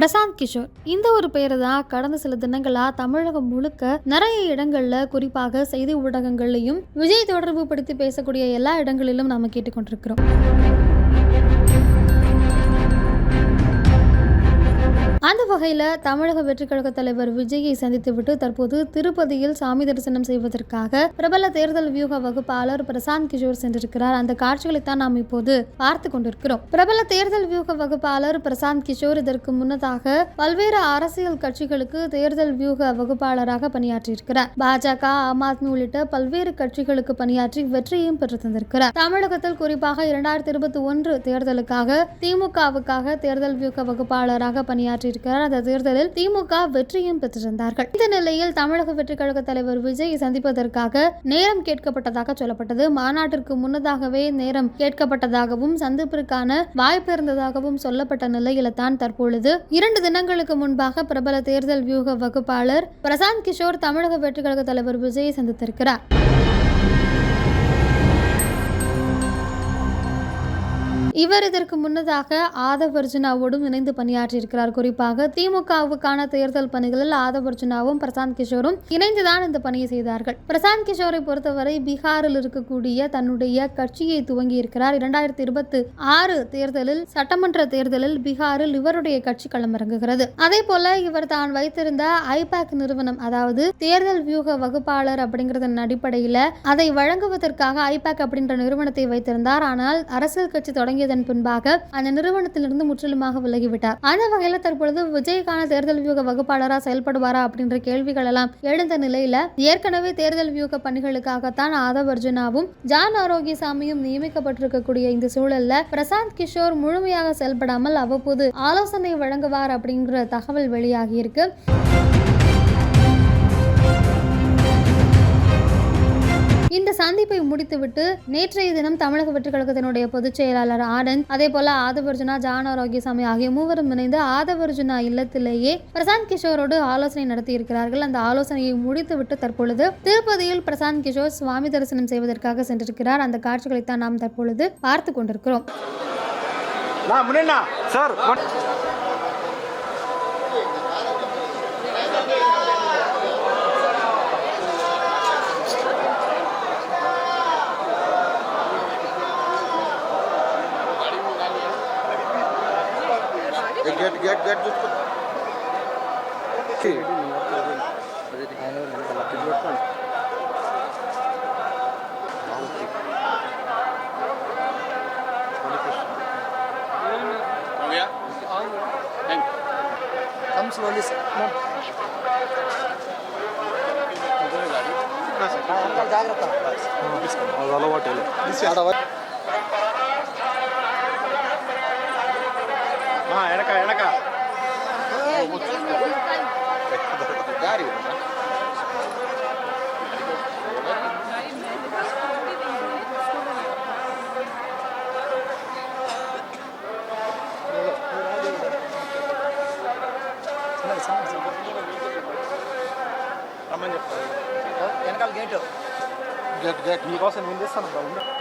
பிரசாந்த் கிஷோர். இந்த ஒரு பேரு தான் கடந்த சில தினங்களா தமிழகம் முழுக்க நிறைய இடங்கள்ல குறிப்பாக செய்தி ஊடகங்கள்லையும் விஜய் தொடர்பு படுத்தி பேசக்கூடிய எல்லா இடங்களிலும் நாம கேட்டுக்கொண்டிருக்கிறோம். அந்த வகையில் தமிழக வெற்றிக்கழக தலைவர் விஜயை சந்தித்துவிட்டு தற்போது திருப்பதியில் சாமி தரிசனம் செய்வதற்காக பிரபல தேர்தல் வியூக வகுப்பாளர் பிரசாந்த் கிஷோர் சென்றிருக்கிறார். அந்த காட்சிகளை தான் நாம் இப்போது பார்த்து கொண்டிருக்கிறோம். பிரபல தேர்தல் வியூக வகுப்பாளர் பிரசாந்த் கிஷோர் இதற்கு முன்னதாக பல்வேறு அரசியல் கட்சிகளுக்கு தேர்தல் வியூக வகுப்பாளராக பணியாற்றியிருக்கிறார். பாஜக ஆம் ஆத்மி உள்ளிட்ட பல்வேறு கட்சிகளுக்கு பணியாற்றி வெற்றியும் பெற்று தந்திருக்கிறார். தமிழகத்தில் குறிப்பாக இரண்டாயிரத்தி இருபத்தி ஒன்று தேர்தலுக்காக திமுகவுக்காக தேர்தல் வியூக வகுப்பாளராக பணியாற்றியிருக்கிறார். அந்த தேர்தலில் திமுக வெற்றியும் பெற்றிருந்தார்கள். இந்த நிலையில் தமிழக வெற்றி கழக தலைவர் விஜய் சந்திப்பதற்காக நேரம் கேட்கப்பட்டதாக சொல்லப்பட்டது. மாநாட்டிற்கு முன்னதாகவே நேரம் கேட்கப்பட்டதாகவும் சந்திப்பிற்கான வாய்ப்பு இருந்ததாகவும் சொல்லப்பட்ட நிலையில தான் தற்பொழுது இரண்டு தினங்களுக்கு முன்பாக பிரபல தேர்தல் வியூக வகுப்பாளர் பிரசாந்த் கிஷோர் தமிழக வெற்றி கழக தலைவர் விஜயை சந்தித்திருக்கிறார். இவர் இதற்கு முன்னதாக ஆதவர்ஜுனாவோடும் இணைந்து பணியாற்றியிருக்கிறார். குறிப்பாக திமுகவுக்கான தேர்தல் பணிகளில் ஆதவர்ஜுனாவும் பிரசாந்த் கிஷோரும் இணைந்துதான் இந்த பணியை செய்தார்கள். பிரசாந்த் கிஷோரை பொறுத்தவரை பீகாரில் இருக்கக்கூடிய தன்னுடைய கட்சியை துவங்கி இருக்கிறார் இரண்டாயிரத்தி இருபத்தி ஆறு தேர்தலில் சட்டமன்ற தேர்தலில் பீகாரில் இவருடைய கட்சி களமிறங்குகிறது. அதே போல இவர் தான் வைத்திருந்த ஐபேக் நிறுவனம் அதாவது தேர்தல் வியூக வகுப்பாளர் அப்படிங்கறதன் அடிப்படையில் அதை வழங்குவதற்காக ஐபேக் அப்படின்ற நிறுவனத்தை வைத்திருந்தார். ஆனால் அரசியல் கட்சி தொடங்கியது தொடங்கியதன் பின்பாக அந்த நிறுவனத்திலிருந்து முற்றிலுமாக விலகிவிட்டார். அந்த வகையில் தற்பொழுது விஜய்க்கான தேர்தல் வியூக வகுப்பாளராக செயல்படுவாரா அப்படின்ற கேள்விகள் எல்லாம் எழுந்த நிலையில ஏற்கனவே தேர்தல் வியூக பணிகளுக்காகத்தான் ஆதவ் அர்ஜுனாவும் ஜான் ஆரோக்கியசாமியும் நியமிக்கப்பட்டிருக்கக்கூடிய இந்த சூழல்ல பிரசாந்த் கிஷோர் முழுமையாக செயல்படாமல் அவ்வப்போது ஆலோசனை வழங்குவார் அப்படிங்கிற தகவல் வெளியாகியிருக்கு சந்திப்பை முடித்துவிட்டு நேற்றைய தினம் தமிழக வெற்றி கழகத்தினுடைய பொதுச் செயலாளர் ஆனந்த் அதே போல ஆதவர்ஜுனா ஜான் ஆரோக்கியசாமி ஆகிய மூவரும் இணைந்து ஆதவர்ஜுனா இல்லத்திலேயே பிரசாந்த் கிஷோரோடு ஆலோசனை நடத்தியிருக்கிறார்கள். அந்த ஆலோசனையை முடித்துவிட்டு தற்பொழுது திருப்பதியில் பிரசாந்த் கிஷோர் சுவாமி தரிசனம் செய்வதற்காக சென்றிருக்கிறார். அந்த காட்சிகளை தான் நாம் தற்பொழுது பார்த்து கொண்டிருக்கிறோம். गेट गेट गेट जिसको ठीक Come slowly, sir. Come on. Uncle जाग्रता अदलवाटेले दिस రమ్మని చెప్తాను. వెనకాల గేట్ గేట్ గేట్ మీకోసం నేను చేస్తాను?